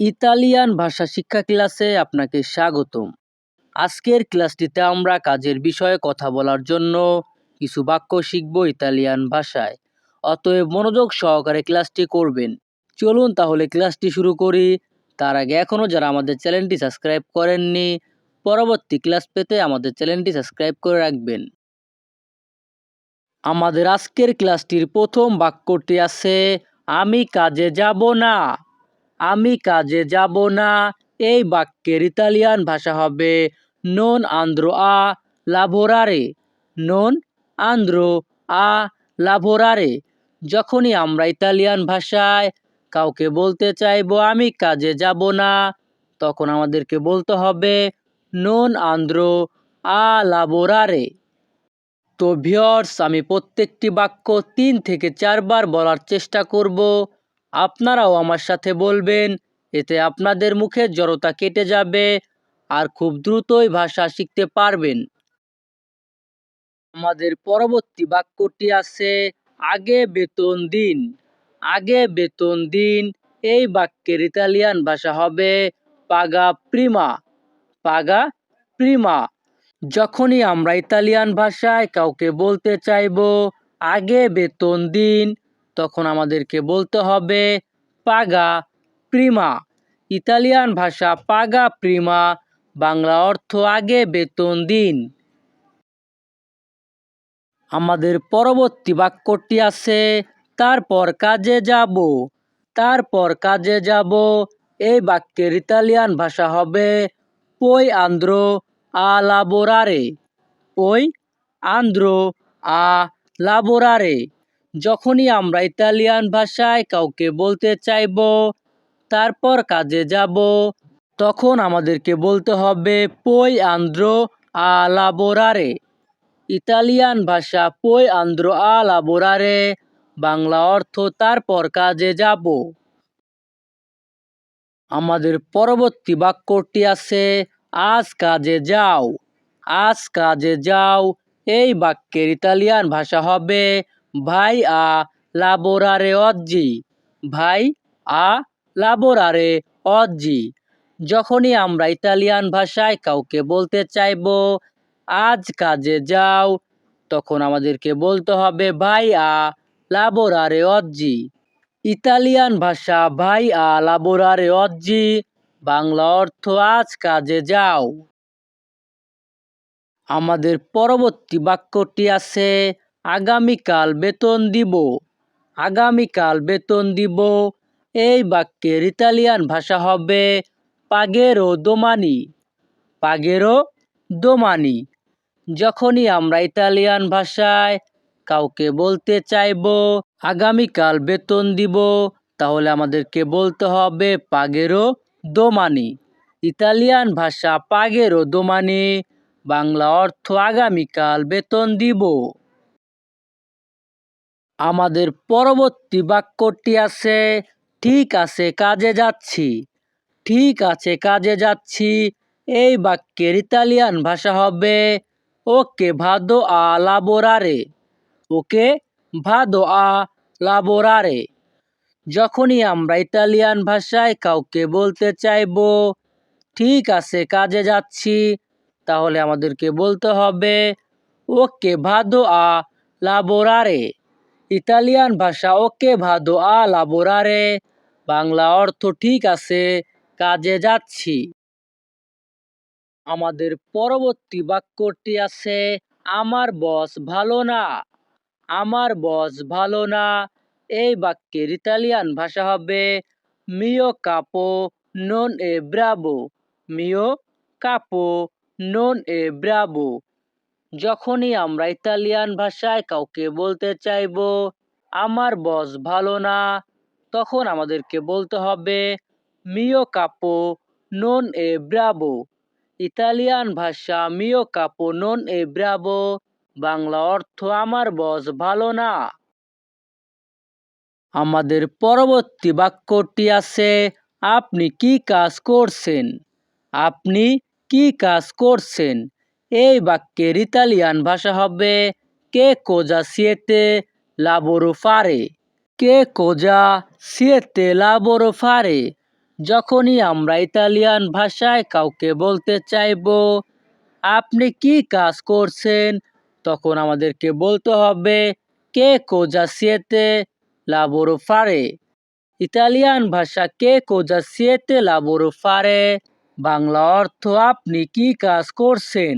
Italian ভাষা শিক্ষা ক্লাসে আপনাকে স্বাগতম। আজকের ক্লাসটিতে আমরা কাজের বিষয়ে কথা বলার জন্য কিছু বাক্য শিখব ইতালিয়ান ভাষায়। অতএব মনোযোগ সহকারে ক্লাসটি করবেন। চলুন তাহলে ক্লাসটি শুরু করি। তার আগে এখনও যারা আমাদের চ্যানেলটি সাবস্ক্রাইব করেননি, পরবর্তী ক্লাস পেতে আমাদের চ্যানেলটি সাবস্ক্রাইব করে রাখবেন। আমাদের আজকের ক্লাসটির প্রথম বাক্যটি আছে, আমি কাজে যাব না। আমি কাজে যাব না। এই বাক্যের ইতালিয়ান ভাষা হবে নন আন্দ্রো আ লাভোরারে নন আন্দ্রো আ লাভোরারে যখনই আমরা ইতালিয়ান ভাষায় কাউকে বলতে চাইব, আমি কাজে যাব না, তখন আমাদেরকে বলতে হবে নন আন্দ্রো আ লাবোরারে তো ভিওর্স আমি প্রত্যেকটি বাক্য তিন থেকে চারবার বলার চেষ্টা করব। আপনারাও আমার সাথে বলবেন, এতে আপনাদের মুখের জড়তা কেটে যাবে আর খুব দ্রুতই ভাষা শিখতে পারবেন। আমাদের পরবর্তী বাক্যটি আছে, আগে বেতন দিন, আগে বেতন দিন। এই বাক্যের ইতালিয়ান ভাষা হবে, পাগা প্রিমা। পাগা প্রিমা। যখনই আমরা ইতালিয়ান ভাষায় কাউকে বলতে চাইব, আগে বেতন দিন তখন আমাদেরকে বলতে হবে পাগা প্রিমা। ইতালিয়ান ভাষা পাগা প্রিমা, বাংলা অর্থ আগে বেতন দিন। আমাদের পরবর্তী বাক্যটি আছে, তারপর কাজে যাব। তারপর কাজে যাব। এই বাক্যের ইতালিয়ান ভাষা হবে, পই আন্দ্রো আ লাবোরারে পই আন্দ্রো আ লাবোরারে যখনই আমরা ইতালিয়ান ভাষায় কাউকে বলতে চাইব, তারপর কাজে যাব, তখন আমাদেরকে বলতে হবে, পই আন্দ্রো আ লাবোরারে ইতালিয়ান ভাষা, পই আন্দ্রো আ লাবোরারে বাংলা অর্থ, তারপর কাজে যাব। আমাদের পরবর্তী বাক্যটি আছে, আজ কাজে যাও। আজ কাজে যাও। এই বাক্যের ইতালিয়ান ভাষা হবে ভাই আ লাবোরারে অজ্জি ভাই আ লাবোরারে অজ্জি যখনই আমরা ইতালিয়ান ভাষায় কাউকে বলতে চাইব, আজ কাজে যাও, তখন আমাদেরকে বলতে হবে ভাই আ লাবোরারে অজ্জি ইতালিয়ান ভাষা ভাই আ লাবোরারে অজ্জি বাংলা অর্থ আজ কাজে যাও। আমাদের পরবর্তী বাক্যটি আছে আগামীকাল বেতন দিব। আগামীকাল বেতন দিব। এই বাক্যের ইতালিয়ান ভাষা হবে পাগেরো দোমানি। পাগেরো দোমানি। যখনই আমরা ইতালিয়ান ভাষায় কাউকে বলতে চাইব, আগামীকাল বেতন দিব, তাহলে আমাদেরকে বলতে হবে পাগেরো দোমানি। ইতালিয়ান ভাষা পাগেরো দোমানি, বাংলা অর্থ আগামীকাল বেতন দিব। আমাদের পরবর্তী বাক্যটি আছে, ঠিক আছে, কাজে যাচ্ছি। ঠিক আছে, কাজে যাচ্ছি। এই বাক্যের ইতালিয়ান ভাষা হবে, ওকে ভাদো আ লাবোরারে ওকে ভাদো আ লাবোরারে যখনই আমরা ইতালিয়ান ভাষায় কাউকে বলতে চাইব, ঠিক আছে, কাজে যাচ্ছি, তাহলে আমাদেরকে বলতে হবে, ওকে ভাদো আ লাবোরারে ইতালিয়ান ভাষা, ওকে ভাদো আ লাবোরারে বাংলা অর্থ ঠিক আছে, কাজে যাচ্ছি। আমাদের পরবর্তী বাক্যটি আছে, আমার বস ভালো না, আমার বস ভালো না এই বাক্যের ইতালিয়ান ভাষা হবে মিও কাপো নন এ ব্রাবো মিও কাপো নন এ ব্রাবো যখনই আমরা ইতালিয়ান ভাষায় কাউকে বলতে চাইব, আমার বস ভালো না, তখন আমাদেরকে বলতে হবে মিও কাপো নন এ ব্রাবো ইতালিয়ান ভাষা মিও কাপো নন এ ব্রাবো বাংলা অর্থ, আমার বস ভালো না। আমাদের পরবর্তী বাক্যটি আছে, আপনি কি কাজ করছেন? আপনি কি কাজ করছেন? এই বাক্যের ইতালিয়ান ভাষা হবে, কে কোজা সিয়েতে লাবোরো ফারে? কে কোজা সিয়েতে লাবোরো ফারে? যখনই আমরা ইতালিয়ান ভাষায় কাউকে বলতে চাইব, আপনি কি কাজ করছেন? তখন আমাদেরকে বলতে হবে, কে কোজা সিয়েতে লাবোরো ফারে? ইতালিয়ান ভাষা, কে কোজা সিয়েতে লাবোরো ফারে? বাংলা অর্থ, আপনি কি কাজ করছেন?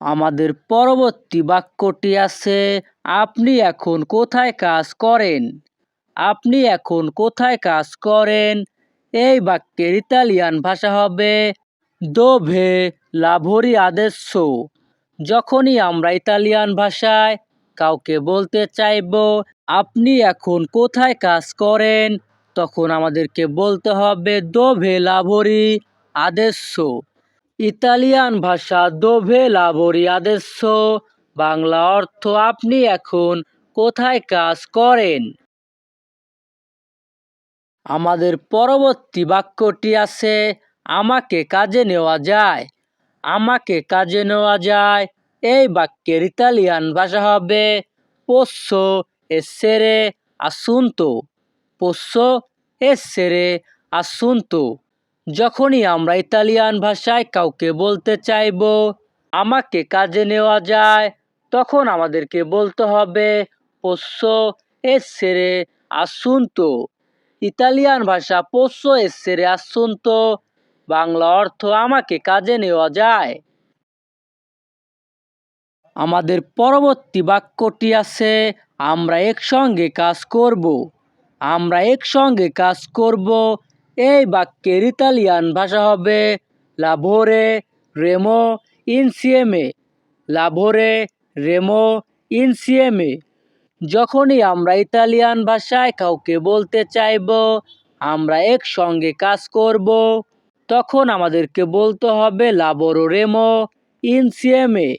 আমাদের পরবর্তী বাক্যটি আছে, আপনি এখন কোথায় কাজ করেন? আপনি এখন কোথায় কাজ করেন? এই বাক্যের ইতালিয়ান ভাষা হবে, দোভে লাভরি আদেশ। যখনই আমরা ইতালিয়ান ভাষায় কাউকে বলতে চাইব, আপনি এখন কোথায় কাজ করেন? তখন আমাদেরকে বলতে হবে, দোভে লাভরি আদেশ। ইতালিয়ান ভাষা দোভে লাভরি আদেশ বাংলা অর্থ আপনি এখন কোথায় কাজ করেন? আমাদের পরবর্তী বাক্যটি আছে, আমাকে কাজে নেওয়া যায়। আমাকে কাজে নেওয়া যায়, এই বাক্যের ইতালিয়ান ভাষা হবে পোস্য এসেরে আসুনতো। পোস্য এসেরে আসুনতো। যখনই আমরা ইতালিয়ান ভাষায় কাউকে বলতে চাইব, আমাকে কাজে নেওয়া যায়, তখন আমাদেরকে বলতে হবে পোস্য এসেরে আসুনতো। ইতালিয়ান ভাষা পোস্য এসেরে আসুনতো। বাংলা অর্থ, আমাকে কাজে নেওয়া যায়। আমাদের পরবর্তী বাক্যটি আছে, আমরা একসঙ্গে কাজ করব। আমরা একসঙ্গে কাজ করব এই বাক্যের ইতালিয়ান ভাষা হবে লাভোরে রেমো ইনসিএমে লাভোরে রেমো ইনসিএমে যখনই আমরা ইতালিয়ান ভাষায় কাউকে বলতে চাইব, আমরা একসঙ্গে কাজ করব। তখন আমাদেরকে বলতে হবে লাবোরো রেমো ইনসিএমে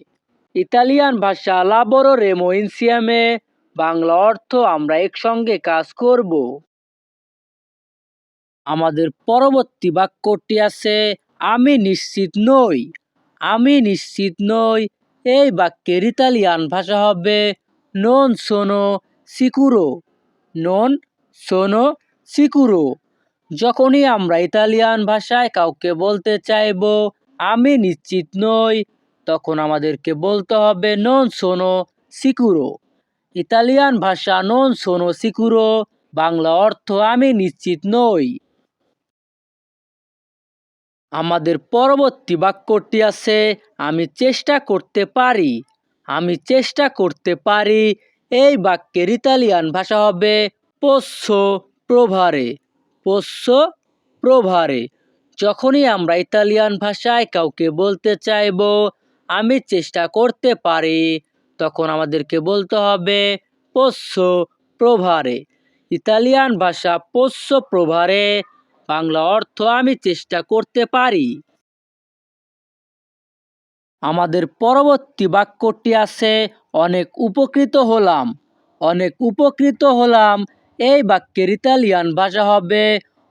ইতালিয়ান ভাষা লাবোরো রেমো ইনসিএমে বাংলা অর্থ আমরা একসঙ্গে কাজ করব। আমাদের পরবর্তী বাক্যটি আছে, আমি নিশ্চিত নই। আমি নিশ্চিত নই। এই বাক্যের ইতালিয়ান ভাষা হবে নন সোনো সিকুরো নন সোনো সিকুরো যখনই আমরা ইতালিয়ান ভাষায় কাউকে বলতে চাইব, আমি নিশ্চিত নই, তখন আমাদেরকে বলতে হবে নন সোনো সিকুরো ইতালিয়ান ভাষা নন সোনো সিকুরো বাংলা অর্থ আমি নিশ্চিত নই। আমাদের পরবর্তী বাক্যটি আছে, আমি চেষ্টা করতে পারি। আমি চেষ্টা করতে পারি। এই বাক্যের ইতালিয়ান ভাষা হবে, পোষ্য প্রভারে। পোষ্য প্রভারে। যখনই আমরা ইতালিয়ান ভাষায় কাউকে বলতে চাইব, আমি চেষ্টা করতে পারি, তখন আমাদেরকে বলতে হবে, পোষ্য প্রভারে। ইতালিয়ান ভাষা, পোষ্য প্রভারে। বাংলা অর্থ আমি চেষ্টা করতে পারি। আমাদের পরবর্তী বাক্যটি আছে, অনেক উপকৃত হলাম, অনেক উপকৃত হলাম, এই বাক্যের ইতালিয়ান ভাষা হবে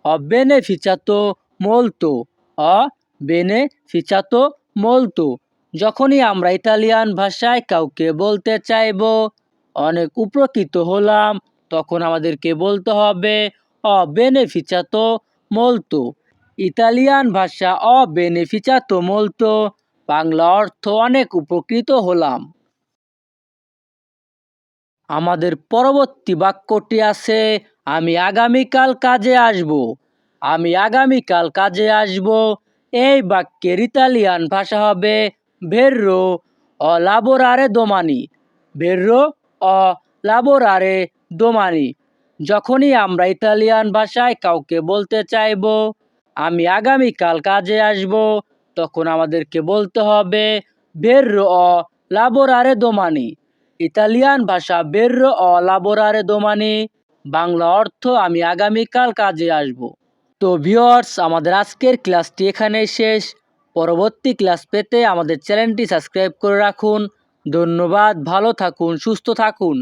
অবেনেফিচাতো মলতো, অ বেনেফিচাতো মলতো। যখনই আমরা ইতালিয়ান ভাষায় কাউকে বলতে চাইব, অনেক উপকৃত হলাম, তখন আমাদেরকে বলতে হবে, অ বেনেফিচাতো মলতো ইতালিয়ান ভাষা অ বেনেফিচাতো মলতো বাংলা অর্থ অনেক উপকৃত হলাম। আমাদের পরবর্তী বাক্যটি আছে, আমি আগামীকাল কাজে আসব। আমি আগামীকাল কাজে আসব। এই বাক্যের ইতালিয়ান ভাষা হবে ভেররো অ লাবোরারে দোমানি ভেররো অ লাবোরারে দোমানি যখনই আমরা ইতালিয়ান ভাষায় কাউকে বলতে চাইব, আমি আগামীকাল কাজে আসব, তখন আমাদেরকে বলতে হবে বেররো অ লাবোরারে দোমানি ইতালিয়ান ভাষা বেররো অ লাবোরারে দোমানি বাংলা অর্থ, আমি আগামীকাল কাজে আসব. তো ভিওয়ার্স আমাদের আজকের ক্লাসটি এখানেই শেষ। পরবর্তী ক্লাস পেতে আমাদের চ্যানেলটি সাবস্ক্রাইব করে রাখুন। ধন্যবাদ, ভালো থাকুন, সুস্থ থাকুন।